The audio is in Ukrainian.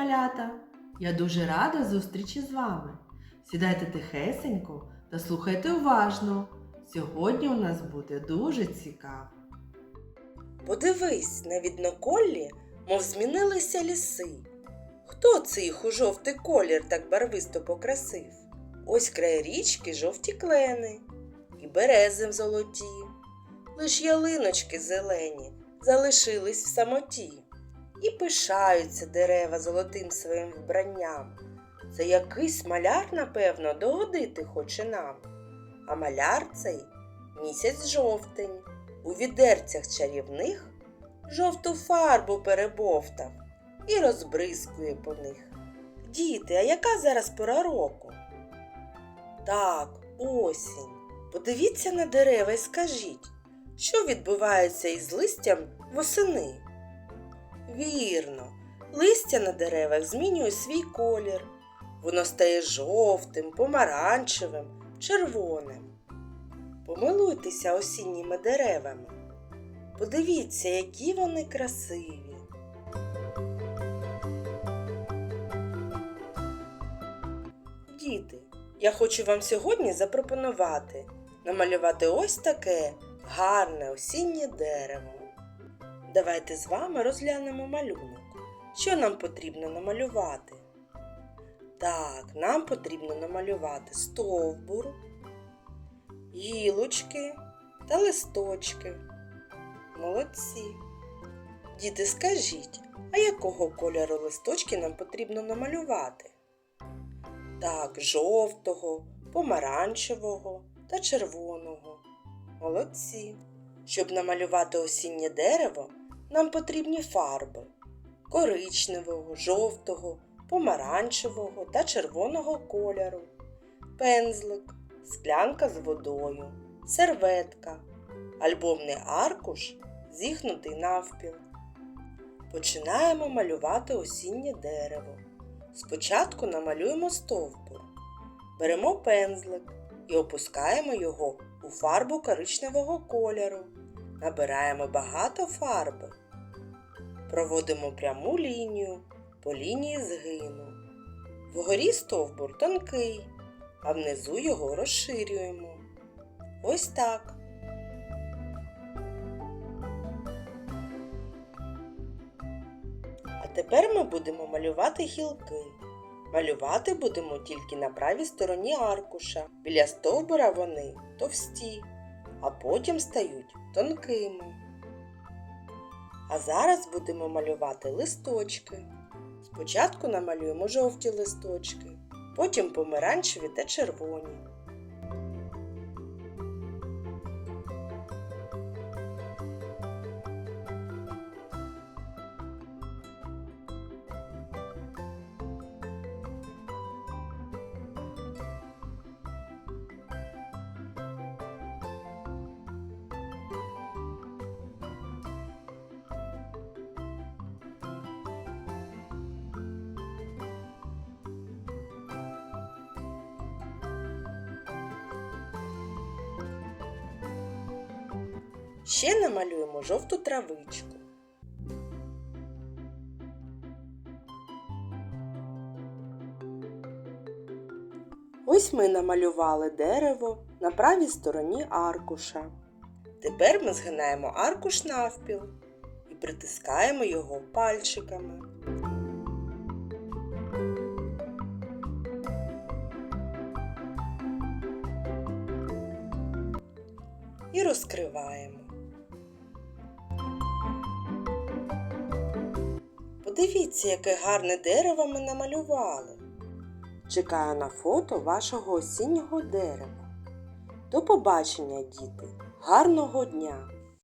малята! Я дуже рада зустрічі з вами. Сідайте тихесенько та слухайте уважно. Сьогодні у нас буде дуже цікаво. Подивись, на відноколлі, мов змінилися ліси. Хто це їх у жовтий колір так барвисто покрасив? Ось край річки жовті клени і берези золоті. Лиш ялиночки зелені залишились в самоті. І пишаються дерева золотим своїм вбранням. Це якийсь маляр, напевно, догодити хоче нам. А маляр цей місяць жовтень, у відерцях чарівних жовту фарбу перебовтав і розбризкує по них. Діти, а яка зараз пора року? Так, осінь. Подивіться на дерева і скажіть, що відбувається із листям восени? Вірно, листя на деревах змінює свій колір. Воно стає жовтим, помаранчевим, червоним. Помилуйтеся осінніми деревами. Подивіться, які вони красиві. Діти, я хочу вам сьогодні запропонувати намалювати ось таке гарне осіннє дерево. Давайте з вами розглянемо малюнок. Що нам потрібно намалювати? Так, нам потрібно намалювати стовбур, гілочки та листочки. Молодці. Діти, скажіть, а якого кольору листочки нам потрібно намалювати? Так, жовтого, помаранчевого та червоного. Молодці. Щоб намалювати осіннє дерево, нам потрібні фарби коричневого, жовтого, помаранчевого та червоного кольору, пензлик, склянка з водою, серветка, альбомний аркуш, зігнутий навпіл. Починаємо малювати осіннє дерево. Спочатку намалюємо стовбур. Беремо пензлик і опускаємо його у фарбу коричневого кольору. Набираємо багато фарби. Проводимо пряму лінію по лінії згину. Вгорі стовбур тонкий, а внизу його розширюємо. Ось так. А тепер ми будемо малювати гілки. Малювати будемо тільки на правій стороні аркуша. Біля стовбура вони товсті, а потім стають тонкими. А зараз будемо малювати листочки. Спочатку намалюємо жовті листочки, потім помаранчеві та червоні. Ще намалюємо жовту травичку. Ось ми намалювали дерево на правій стороні аркуша. Тепер ми згинаємо аркуш навпіл і притискаємо його пальчиками. І розкриваємо. Подивіться, яке гарне дерево ми намалювали. Чекаю на фото вашого осіннього дерева. До побачення, діти! Гарного дня!